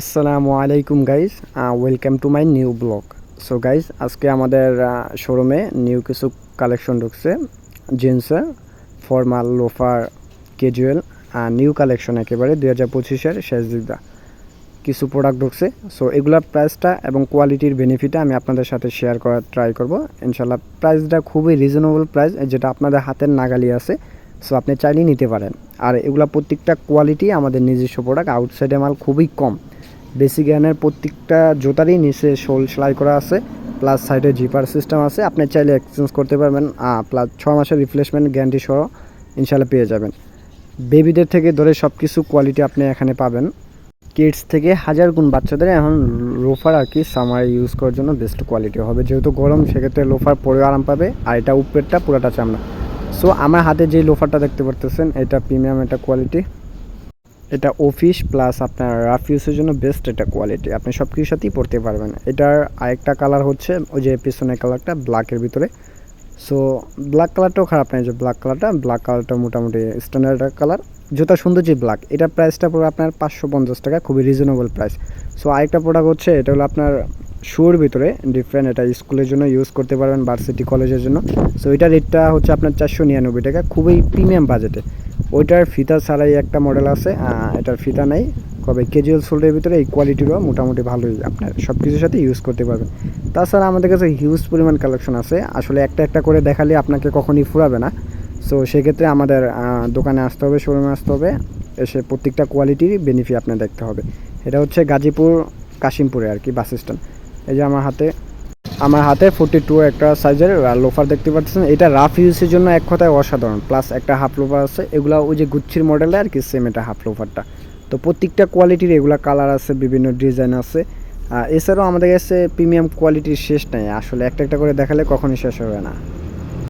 আসসালামু আলাইকুম guys welcome to my new blog so guys আজকে আমাদের শোরুমে নিউ কিছু কালেকশন ঢুকছে। জিন্সের formal loafer casual new collection একেবারে দুই হাজার পঁচিশের শেষ দিকটা কিছু প্রোডাক্ট ঢুকছে। সো এগুলোর প্রাইসটা এবং কোয়ালিটির বেনিফিটটা আমি আপনাদের সাথে শেয়ার করার ট্রাই করব। ইনশাল্লাহ প্রাইসটা খুবই রিজনেবল প্রাইস যেটা আপনাদের হাতের নাগালি আছে। সো আপনি চাইলেই নিতে পারেন। আর এগুলা প্রত্যেকটা কোয়ালিটি আমাদের নিজস্ব প্রোডাক্ট আউটসাইডে মাল খুবই কম। বেসিক গ্যানের প্রত্যেকটা জুতারই নিচে শোল সেলাই করা আছে, প্লাস সাইডে জিপার সিস্টেম আছে। আপনি চাইলে এক্সচেঞ্জ করতে পারবেন প্লাস ছ মাসের রিপ্লেসমেন্ট গ্যারান্টি সহ ইনশাল্লাহ পেয়ে যাবেন। বেবিদের থেকে ধরে সব কিছু কোয়ালিটি আপনি এখানে পাবেন। কিডস থেকে হাজার গুণ বাচ্চাদের এখন লোফার আর কি সামার ইউজ করার জন্য বেস্ট কোয়ালিটি হবে। যেহেতু গরম, সেক্ষেত্রে লোফার পরে আরাম পাবে, আর এটা উপরেরটা পুরোটা চামড়া। সো আমার হাতে যে লোফারটা দেখতে পারতেছেন, এটা প্রিমিয়াম একটা কোয়ালিটি এটা অফিস প্লাস আপনার রাফ ইউজের জন্য বেস্ট এটা কোয়ালিটি আপনি সব কিছুর সাথেই পড়তে পারবেন। এটার আরেকটা কালার হচ্ছে ওই যে পিছনের কালারটা ব্ল্যাকের ভিতরে। সো ব্ল্যাক কালারটাও খারাপ নাই যে ব্ল্যাক কালারটা ব্ল্যাক কালারটা মোটামুটি স্ট্যান্ডার্ড কালার জুতা সুন্দর যে ব্ল্যাক এটার প্রাইসটা পড়বে আপনার পাঁচশো পঞ্চাশ টাকা, খুবই রিজনেবল প্রাইস সো আরেকটা প্রোডাক্ট হচ্ছে, এটা হলো আপনার শুর ভিতরে ডিফারেন্ট এটা স্কুলের জন্য ইউজ করতে পারবেন ভার্সিটি কলেজের জন্য। সো এটার রেটটা হচ্ছে আপনার চারশো নিরানব্বই টাকা, খুবই প্রিমিয়াম বাজেটে ওইটার ফিতা ছাড়াই একটা মডেল আছে এটার ফিতা নেই। কবে ক্যাজুয়াল সোল্ডের ভিতরে এই কোয়ালিটিরও মোটামুটি ভালোই আপনার সব কিছুর সাথে ইউজ করতে পারবেন। তাছাড়া আমাদের কাছে হিউজ পরিমাণ কালেকশন আছে। আসলে একটা একটা করে দেখালে আপনাকে কখনই ফুরাবে না। সো সেক্ষেত্রে আমাদের দোকানে আসতে হবে শোরুমে আসতে হবে। এসে প্রত্যেকটা কোয়ালিটির বেনিফিট আপনার দেখতে হবে। এটা হচ্ছে গাজীপুর, কাশিমপুরে আর কি বাস স্ট্যান্ড এই যে আমার হাতে আমার হাতে ফোর্টি টু একটা সাইজের লোফার দেখতে পাচ্ছেন। এটা রাফ ইউজের জন্য এক কথায় অসাধারণ। প্লাস একটা হাফ লোফার আছে। এগুলো ওই যে গুচ্ছির মডেলে আর কি সেম এটা হাফ লোফারটা তো প্রত্যেকটা কোয়ালিটির এগুলো কালার আছে, বিভিন্ন ডিজাইন আছে। এছাড়াও আমাদের কাছে প্রিমিয়াম কোয়ালিটির শেষ নেই। আসলে একটা একটা করে দেখালে কখনই শেষ হবে না।